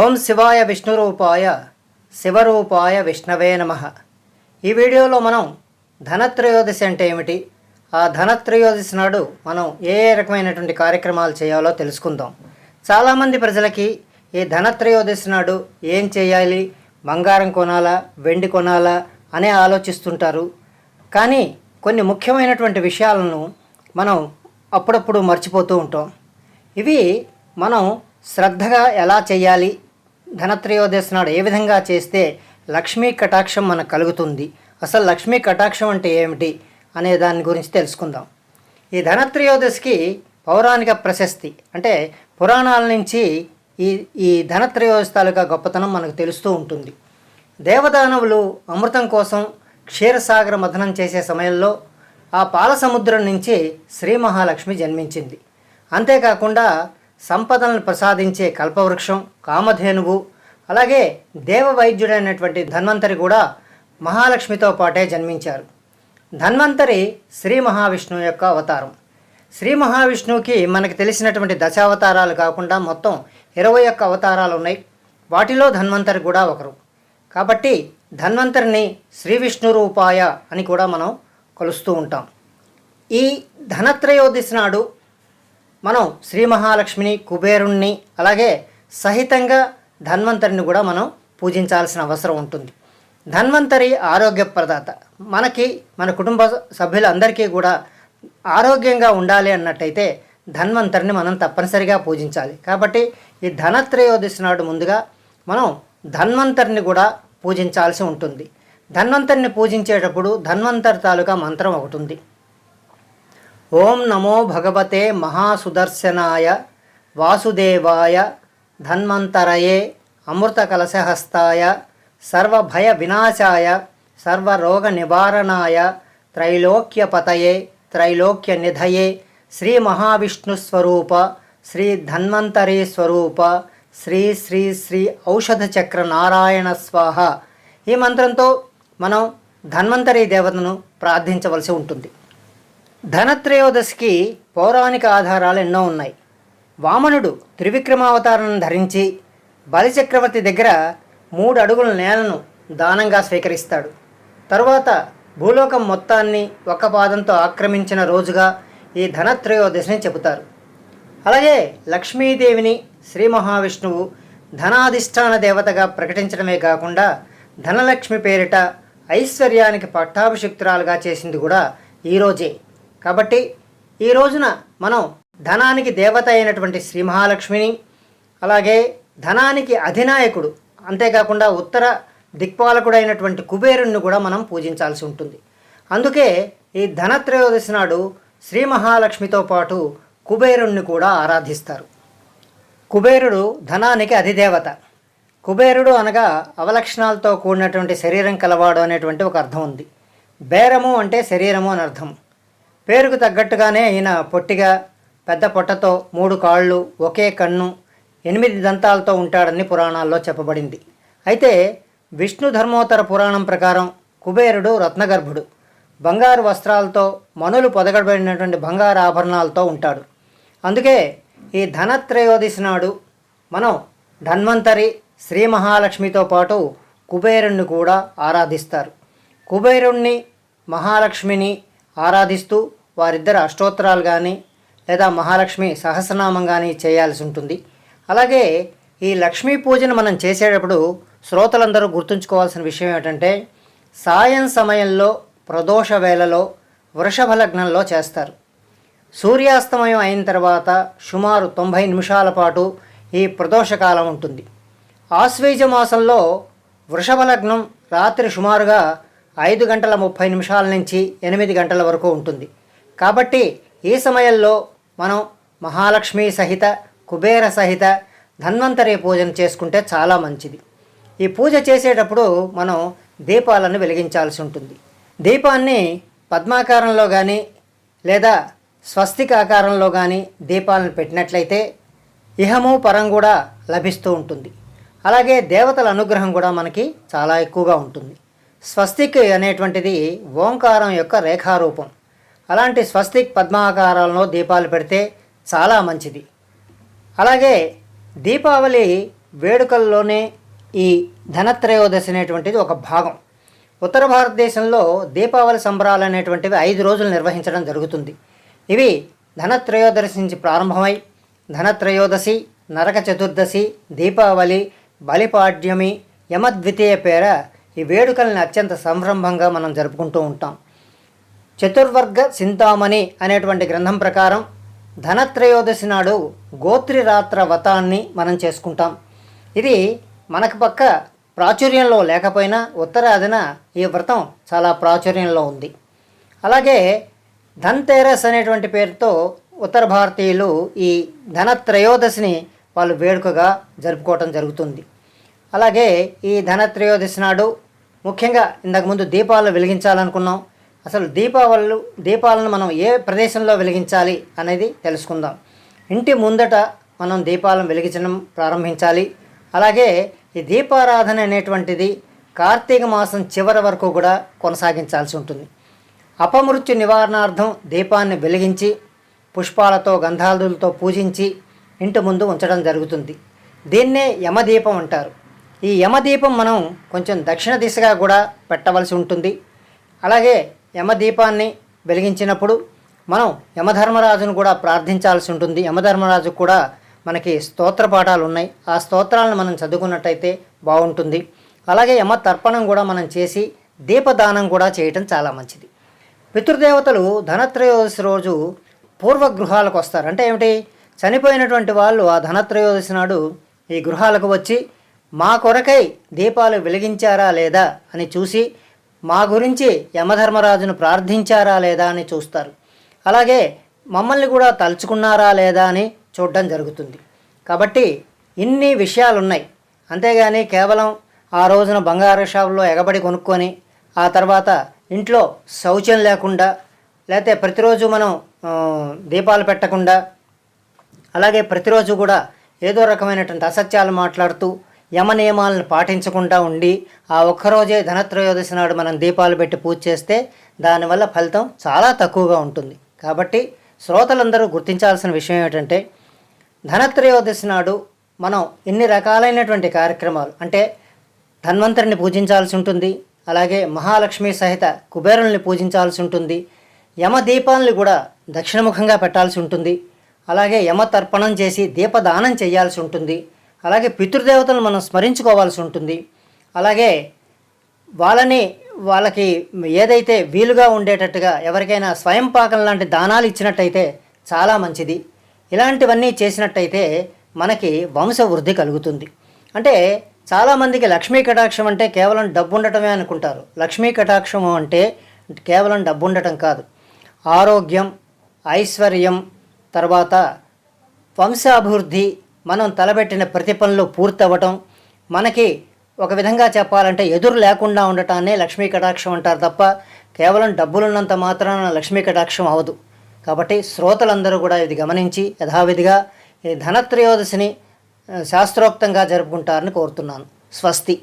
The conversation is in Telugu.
ఓం శివాయ విష్ణురూపాయ శివరూపాయ విష్ణవే నమ. ఈ వీడియోలో మనం ధనత్రయోదశి అంటే ఏమిటి? ఆ ధనత్రయోదశి నాడు మనం ఏ ఏ రకమైనటువంటి కార్యక్రమాలు చేయాలో తెలుసుకుందాం. చాలామంది ప్రజలకి ఈ ధనత్రయోదశి నాడు ఏం చేయాలి? బంగారం కొనాలా? వెండి కొనాలా? అనే ఆలోచిస్తుంటారు. కానీ కొన్ని ముఖ్యమైనటువంటి విషయాలను మనం అప్పుడప్పుడు మర్చిపోతూ ఉంటాం. ఇవి మనం శ్రద్ధగా ఎలా చేయాలి? ధనత్రయోదశి నాడు ఏ విధంగా చేస్తే లక్ష్మీ కటాక్షం మనకు కలుగుతుంది? అసలు లక్ష్మీ కటాక్షం అంటే ఏమిటి అనే దాని గురించి తెలుసుకుందాం. ఈ ధనత్రయోదశికి పౌరాణిక ప్రశస్తి అంటే పురాణాల నుంచి ఈ ఈ ధనత్రయోదశి తాలూకా గొప్పతనం మనకు తెలుస్తూ ఉంటుంది. దేవదానవులు అమృతం కోసం క్షీరసాగర మథనం చేసే సమయంలో ఆ పాల సముద్రం నుంచి శ్రీ మహాలక్ష్మి జన్మించింది. అంతేకాకుండా సంపదలను ప్రసాదించే కల్పవృక్షం కామధేనువు అలాగే దేవ వైద్యుడైనటువంటి ధన్వంతరి కూడా మహాలక్ష్మితో పాటే జన్మించారు. ధన్వంతరి శ్రీ మహావిష్ణువు యొక్క అవతారం. శ్రీ మహావిష్ణువుకి మనకు తెలిసినటువంటి దశావతారాలు కాకుండా మొత్తం ఇరవై ఒక్క అవతారాలు ఉన్నాయి. వాటిలో ధన్వంతరి కూడా ఒకరు. కాబట్టి ధన్వంతరిని శ్రీ విష్ణు రూపాయ అని కూడా మనం కొలుస్తూ ఉంటాం. ఈ ధనత్రయోదశి నాడు మనం శ్రీ మహాలక్ష్మిని కుబేరుణ్ణి అలాగే సహితంగా ధన్వంతరిని కూడా మనం పూజించాల్సిన అవసరం ఉంటుంది. ధన్వంతరి ఆరోగ్య ప్రదాత. మనకి మన కుటుంబ సభ్యులందరికీ కూడా ఆరోగ్యంగా ఉండాలి అన్నట్టయితే ధన్వంతరిని మనం తప్పనిసరిగా పూజించాలి. కాబట్టి ఈ ధనత్రయోదశి నాడు ముందుగా మనం ధన్వంతరిని కూడా పూజించాల్సి ఉంటుంది. ధన్వంతరిని పూజించేటప్పుడు ధన్వంతరి తాలూకా మంత్రం ఒకటి ఉంది. ఓం నమో భగవతే మహాసుదర్శనాయ వాసుదేవాయ ధన్వంతరయే అమృతకలశహస్తాయ సర్వభయ వినాశాయ సర్వరోగ నివారణాయ త్రైలోక్యపతయే త్రైలోక్య నిధయే శ్రీ మహావిష్ణు స్వరూప శ్రీ ధన్వంతరి స్వరూప శ్రీ శ్రీ శ్రీ ఔషధ చక్ర నారాయణ స్వాహ ఈ మంత్రంతో మనం ధన్వంతరి దేవతను ప్రార్థించవలసి ఉంటుంది. ధనత్రయోదశికి పౌరాణిక ఆధారాలు ఎన్నో ఉన్నాయి. వామనుడు త్రివిక్రమావతారాన్ని ధరించి బలిచక్రవర్తి దగ్గర మూడు అడుగుల నేలను దానంగా స్వీకరిస్తాడు. తరువాత భూలోకం మొత్తాన్ని ఒక పాదంతో ఆక్రమించిన రోజుగా ఈ ధనత్రయోదశిని చెబుతారు. అలాగే లక్ష్మీదేవిని శ్రీ మహావిష్ణువు ధనాధిష్టాన దేవతగా ప్రకటించడమే కాకుండా ధనలక్ష్మి పేరిట ఐశ్వర్యానికి పట్టాభిషిక్తురాలుగా చేసింది కూడా ఈరోజే కాబట్టి ఈ రోజున మనం ధనానికి దేవత అయినటువంటి శ్రీ మహాలక్ష్మిని అలాగే ధనానికి అధినాయకుడు అంతేకాకుండా ఉత్తర దిక్పాలకుడైనటువంటి కుబేరుణ్ణి కూడా మనం పూజించాల్సి ఉంటుంది. అందుకే ఈ ధనత్రయోదశి నాడు శ్రీ మహాలక్ష్మితో పాటు కుబేరుణ్ణి కూడా ఆరాధిస్తారు. కుబేరుడు ధనానికి అధిదేవత. కుబేరుడు అనగా అవలక్షణాలతో కూడినటువంటి శరీరం కలవాడు అనేటువంటి ఒక అర్థం ఉంది. బేరము అంటే శరీరము అని అర్థం. పేరుకు తగ్గట్టుగానే ఈయన పొట్టిగా పెద్ద పొట్టతో మూడు కాళ్ళు ఒకే కన్ను ఎనిమిది దంతాలతో ఉంటాడని పురాణాల్లో చెప్పబడింది. అయితే విష్ణు ధర్మోత్తర పురాణం ప్రకారం కుబేరుడు రత్నగర్భుడు. బంగారు వస్త్రాలతో మనులు పొదగబడినటువంటి బంగారు ఆభరణాలతో ఉంటాడు. అందుకే ఈ ధనత్రయోదశి నాడు మనం ధన్వంతరి శ్రీ మహాలక్ష్మితో పాటు కుబేరుణ్ణి కూడా ఆరాధిస్తారు. కుబేరుణ్ణి మహాలక్ష్మిని ఆరాధిస్తూ వారిద్దరు అష్టోత్తరాలు కానీ లేదా మహాలక్ష్మి సహస్రనామం కానీ చేయాల్సి ఉంటుంది. అలాగే ఈ లక్ష్మీ పూజను మనం చేసేటప్పుడు శ్రోతలందరూ గుర్తుంచుకోవాల్సిన విషయం ఏమిటంటే సాయం సమయంలో ప్రదోష వేళలో వృషభ లగ్నంలో చేస్తారు. సూర్యాస్తమయం అయిన తర్వాత సుమారు తొంభై నిమిషాల పాటు ఈ ప్రదోషకాలం ఉంటుంది. ఆశ్వేజ మాసంలో వృషభ లగ్నం రాత్రి సుమారుగా ఐదు గంటల ముప్పై నిమిషాల నుంచి ఎనిమిది గంటల వరకు ఉంటుంది. కాబట్టి ఈ సమయంలో మనం మహాలక్ష్మి సహిత కుబేర సహిత ధన్వంతరి పూజను చేసుకుంటే చాలా మంచిది. ఈ పూజ చేసేటప్పుడు మనం దీపాలను వెలిగించాల్సి ఉంటుంది. దీపాన్ని పద్మాకారంలో కానీ లేదా స్వస్తిక ఆకారంలో కానీ దీపాలను పెట్టినట్లయితే ఇహము పరం కూడా లభిస్తూ ఉంటుంది. అలాగే దేవతల అనుగ్రహం కూడా మనకి చాలా ఎక్కువగా ఉంటుంది. స్వస్తిక్ అనేటువంటిది ఓంకారం యొక్క రేఖారూపం. అలాంటి స్వస్తిక్ పద్మాకారంలో దీపాలు పెడితే చాలా మంచిది. అలాగే దీపావళి వేడుకల్లోనే ఈ ధనత్రయోదశి అనేటువంటిది ఒక భాగం. ఉత్తర భారతదేశంలో దీపావళి సంబరాలు అనేటువంటివి ఐదు రోజులు నిర్వహించడం జరుగుతుంది. ఇవి ధనత్రయోదశి నుంచి ప్రారంభమై ధనత్రయోదశి నరక చతుర్దశి దీపావళి బలిపాడ్యమి యమద్వితీయ పేర ఈ వేడుకల్ని అత్యంత సంరంభంగా మనం జరుపుకుంటూ ఉంటాం. చతుర్వర్గ చింతామణి అనేటువంటి గ్రంథం ప్రకారం ధనత్రయోదశి నాడు గోత్రిరాత్ర వ్రతాన్ని మనం చేసుకుంటాం. ఇది మనకు పక్క ప్రాచుర్యంలో లేకపోయినా ఉత్తరాదిన ఈ వ్రతం చాలా ప్రాచుర్యంలో ఉంది. అలాగే ధన్తేరస్ అనేటువంటి పేరుతో ఉత్తర భారతీయులు ఈ ధనత్రయోదశిని వాళ్ళు వేడుకగా జరుపుకోవటం జరుగుతుంది. అలాగే ఈ ధనత్రయోదశి నాడు ముఖ్యంగా ఇంతకుముందు దీపాలు వెలిగించాలనుకున్నాం. అసలు దీపావళి దీపాలను మనం ఏ ప్రదేశంలో వెలిగించాలి అనేది తెలుసుకుందాం. ఇంటి ముందట మనం దీపాలను వెలిగించడం ప్రారంభించాలి. అలాగే ఈ దీపారాధన అనేటువంటిది కార్తీక మాసం చివరి వరకు కూడా కొనసాగించాల్సి ఉంటుంది. అపమృత్యు నివారణార్థం దీపాన్ని వెలిగించి పుష్పాలతో గంధాదులతో పూజించి ఇంటి ముందు ఉంచడం జరుగుతుంది. దీన్నే యమదీపం అంటారు. ఈ యమదీపం మనం కొంచెం దక్షిణ దిశగా కూడా పెట్టవలసి ఉంటుంది. అలాగే యమదీపాన్ని వెలిగించినప్పుడు మనం యమధర్మరాజును కూడా ప్రార్థించాల్సి ఉంటుంది. యమధర్మరాజు కూడా మనకి స్తోత్ర పాఠాలు ఉన్నాయి. ఆ స్తోత్రాలను మనం చదువుకున్నట్టయితే బాగుంటుంది. అలాగే యమ తర్పణం కూడా మనం చేసి దీపదానం కూడా చేయటం చాలా మంచిది. పితృదేవతలు ధనత్రయోదశి రోజు పూర్వగృహాలకు వస్తారు. అంటే ఏమిటి? చనిపోయినటువంటి వాళ్ళు ఆ ధనత్రయోదశి నాడు ఈ గృహాలకు వచ్చి మా కొరకై దీపాలు వెలిగించారా లేదా అని చూసి మా గురించి యమధర్మరాజును ప్రార్థించారా లేదా అని చూస్తారు. అలాగే మమ్మల్ని కూడా తలుచుకున్నారా లేదా అని చూడడం జరుగుతుంది. కాబట్టి ఇన్ని విషయాలు ఉన్నాయి అంతేగాని కేవలం ఆ రోజున బంగారు షాపులో ఎగబడి కొనుక్కొని ఆ తర్వాత ఇంట్లో శౌచం లేకుండా లేకపోతే ప్రతిరోజు మనం దీపాలు పెట్టకుండా అలాగే ప్రతిరోజు కూడా ఏదో రకమైనటువంటి అసత్యాలు మాట్లాడుతూ యమ నియమాలను పాటించకుండా ఉండి ఆ ఒక్కరోజే ధనత్రయోదశి నాడు మనం దీపాలు పెట్టి పూజ చేస్తే దానివల్ల ఫలితం చాలా తక్కువగా ఉంటుంది. కాబట్టి శ్రోతలందరూ గుర్తించాల్సిన విషయం ఏంటంటే ధనత్రయోదశి నాడు మనం ఎన్ని రకాలైనటువంటి కార్యక్రమాలు అంటే ధన్వంతరిని పూజించాల్సి ఉంటుంది అలాగే మహాలక్ష్మి సహిత కుబేరుల్ని పూజించాల్సి ఉంటుంది యమ దీపాలను కూడా దక్షిణముఖంగా పెట్టాల్సి ఉంటుంది అలాగే యమ తర్పణం చేసి దీపదానం చేయాల్సి ఉంటుంది అలాగే పితృదేవతలను మనం స్మరించుకోవాల్సి ఉంటుంది. అలాగే వాళ్ళని వాళ్ళకి ఏదైతే వీలుగా ఉండేటట్టుగా ఎవరికైనా స్వయం పాకం లాంటి దానాలు ఇచ్చినట్టయితే చాలా మంచిది. ఇలాంటివన్నీ చేసినట్టయితే మనకి వంశ వృద్ధి కలుగుతుంది. అంటే చాలామందికి లక్ష్మీ కటాక్షం అంటే కేవలం డబ్బు ఉండటమే అనుకుంటారు. లక్ష్మీ కటాక్షం అంటే కేవలం డబ్బు ఉండటం కాదు. ఆరోగ్యం ఐశ్వర్యం తర్వాత వంశాభివృద్ధి మనం తలబెట్టిన ప్రతి పనులు పూర్తవ్వటం మనకి ఒక విధంగా చెప్పాలంటే ఎదురు లేకుండా ఉండటాన్నే లక్ష్మీ కటాక్షం అంటారు తప్ప కేవలం డబ్బులున్నంత మాత్రాన లక్ష్మీ కటాక్షం అవదు కాబట్టి శ్రోతలందరూ కూడా ఇది గమనించి యథావిధిగా ఈ ధనత్రయోదశిని శాస్త్రోక్తంగా జరుపుకుంటారని కోరుతున్నాను. స్వస్తి.